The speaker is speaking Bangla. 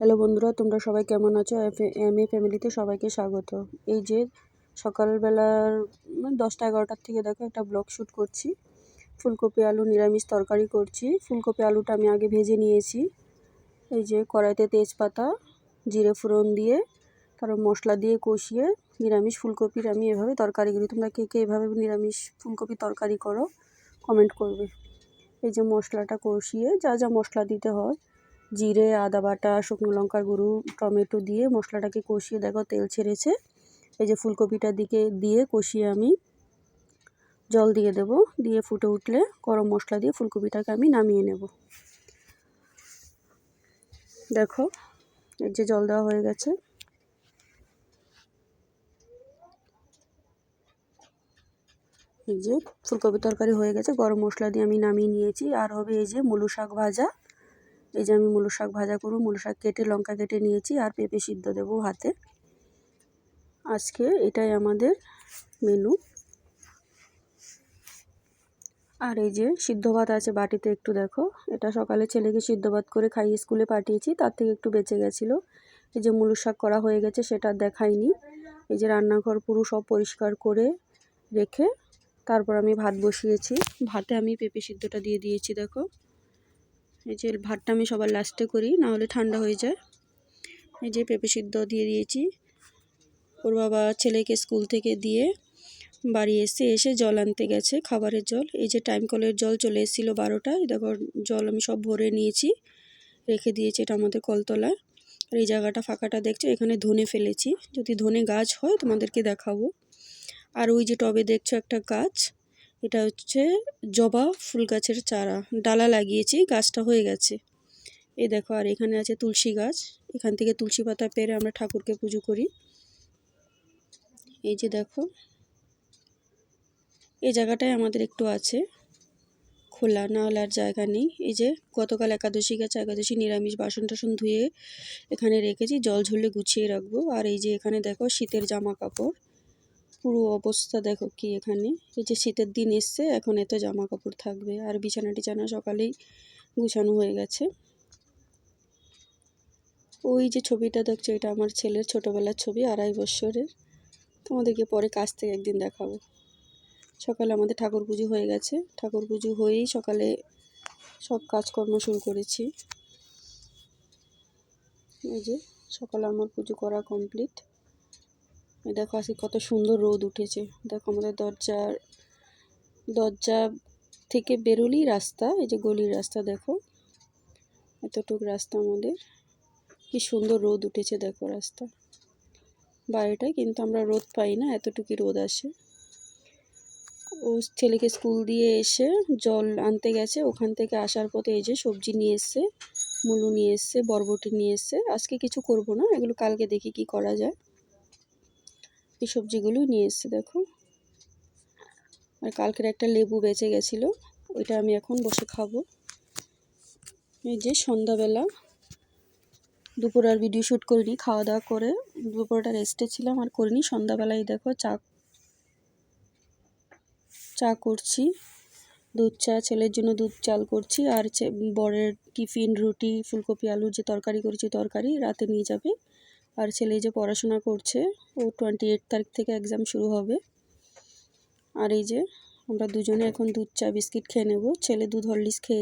হ্যালো বন্ধুরা, তোমরা সবাই কেমন আছো? এম এ ফ্যামিলিতে সবাইকে স্বাগত। এই যে সকালবেলার মানে দশটা এগারোটার থেকে দেখো একটা ব্লগ শ্যুট করছি। ফুলকপি আলু নিরামিষ তরকারি করছি। ফুলকপি আলুটা আমি আগে ভেজে নিয়েছি। এই যে কড়াইতে তেজপাতা, জিরে ফোড়ন দিয়ে, তারপর মশলা দিয়ে কষিয়ে নিরামিষ ফুলকপির আমি এভাবে তরকারি করি। তোমরা কে কে এভাবে নিরামিষ ফুলকপি তরকারি করো কমেন্ট করবে। এই যে মশলাটা কষিয়ে যা যা মশলা দিতে হয় জিরে, আদা বাটা, শুকনো লঙ্কার গুঁড়ো, টমেটো দিয়ে মশলাটাকে কষিয়ে দেখো তেল ছেড়েছে। এই যে ফুলকপিটার দিকে দিয়ে কষিয়ে আমি জল দিয়ে দেব। দিয়ে ফুটে উঠলে গরম মশলা দিয়ে ফুলকপিটাকে আমি নামিয়ে নেব। দেখো, এই যে জল দেওয়া হয়ে গেছে। এই যে ফুলকপি তরকারি হয়ে গেছে, গরম মশলা দিয়ে আমি নামিয়ে নিয়েছি। আর হবে এই যে মুলু শাক ভাজা। এই যে আমি মূলো শাক ভাজা করব, মূলো শাক কেটে লঙ্কা কেটে নিয়েছি আর পেঁপে সিদ্ধ দেবো হাতে। আজকে এটাই আমাদের মেনু আর এই যে সিদ্ধ ভাত আছে বাটিতে একটু দেখো। এটা সকালে ছেলেকে সিদ্ধ ভাত করে খাইয়ে স্কুলে পাঠিয়েছি, তার থেকে একটু বেঁচে গেছিল। এই যে মূলো শাক করা হয়ে গেছে, সেটা দেখাইনি। এই যে রান্নাঘর পুরো সব পরিষ্কার করে রেখে তারপর আমি ভাত বসিয়েছি। ভাতে আমি পেঁপে সিদ্ধটা দিয়ে দিয়েছি, দেখো। এই যে ভাতটা আমি সবার লাস্টে করি না হলে ঠান্ডা হয়ে যায়। এই যে পেঁপে সিদ্ধ দিয়ে দিয়েছি। ওর বাবা ছেলেকে স্কুল থেকে দিয়ে বাড়ি এসে এসে জল আনতে গেছে, খাবারের জল। এই যে টাইম কলের জল চলে এসেছিল বারোটায় দেখো জল আমি সব ভরে নিয়েছি, রেখে দিয়েছি, এটা আমাদের কলতলায়। আর এই জায়গাটা ফাঁকাটা দেখছ, এখানে ধনে ফেলেছি। যদি ধনে গাছ হয় তোমাদেরকে দেখাবো। আর ওই যে টবে দেখছ একটা গাছ এটা হচ্ছে জবা ফুল গাছের চারা। ডালা লাগিয়েছি, গাছটা হয়ে গেছে। এই দেখো, আর এখানে আছে তুলসী গাছ। এখান থেকে তুলসী পাতা পেরে আমরা ঠাকুরকে পুজো করি। এই যে দেখো এই জায়গাটায় আমাদের একটু আছে খোলা না হলে আর জায়গা নেই। এই যে গতকাল একাদশী গেছে, একাদশী নিরামিষ বাসন টাসন ধুয়ে এখানে রেখেছি, জল ঝুলে গুছিয়ে রাখব। আর এই যে এখানে দেখো শীতের জামা কাপড়। পুরো অবস্থা দেখো কি এখানে। এই যে শীতের দিন এসছে, এখন এত জামা কাপড় থাকবে। আর বিছানা টিছানা সকালেই গুছানো হয়ে গেছে। ওই যে ছবিটা দেখছ, এটা আমার ছেলের ছোটোবেলার ছবি, আড়াই বছরের। তোমাদেরকে পরে কাছ থেকে একদিন দেখাবো। সকালে আমাদের ঠাকুর পুজো হয়ে গেছে। ঠাকুর পুজো হয়েই সকালে সব কাজকর্ম শুরু করেছি। এই যে সকালে আমার পুজো করা কমপ্লিট। দেখো আজকে কত সুন্দর রোদ উঠেছে। দেখো আমাদের দরজার, দরজা থেকে বেরোলেই রাস্তা, এই যে গলির রাস্তা দেখো। এতটুকু রাস্তা আমাদের। কি সুন্দর রোদ উঠেছে দেখো রাস্তা। বাইরেটায় কিন্তু আমরা রোদ পাই না, এতটুকুই রোদ আসে। ও ছেলেকে স্কুল দিয়ে এসে জল আনতে গেছে, ওখান থেকে আসার পথে এই যে সবজি নিয়ে এসছে, মুলু নিয়ে এসছে, বরবটি নিয়ে এসছে। আজকে কিছু করব না, এগুলো কালকে দেখি কি করা যায়। এই সবজিগুলো নিয়ে এসছে, দেখো। আর কালকের একটা লেবু বেঁচে গেছিল, ওইটা আমি এখন বসে খাব। এই যে সন্ধ্যাবেলা, দুপুর আর ভিডিও শ্যুট করিনি খাওয়া দাওয়া করে দুপুরটা রেস্টে ছিলাম আর করিনি। সন্ধ্যাবেলায় দেখো চা চা করছি, দুধ চা, ছেলের জন্য দুধ চাল করছি আর বরের টিফিন, রুটি, ফুলকপি, আলুর যে তরকারি করেছি, তরকারি রাতে নিয়ে যাবে। আর ছেলে যে পড়াশোনা করছে, ও টোয়েন্টি এইট তারিখ থেকে এক্সাম শুরু হবে। আর এই যে আমরা দুজনে এখন দুধ চা বিস্কিট খেয়ে নেব, ছেলে দুধ হরলিক্স খেয়ে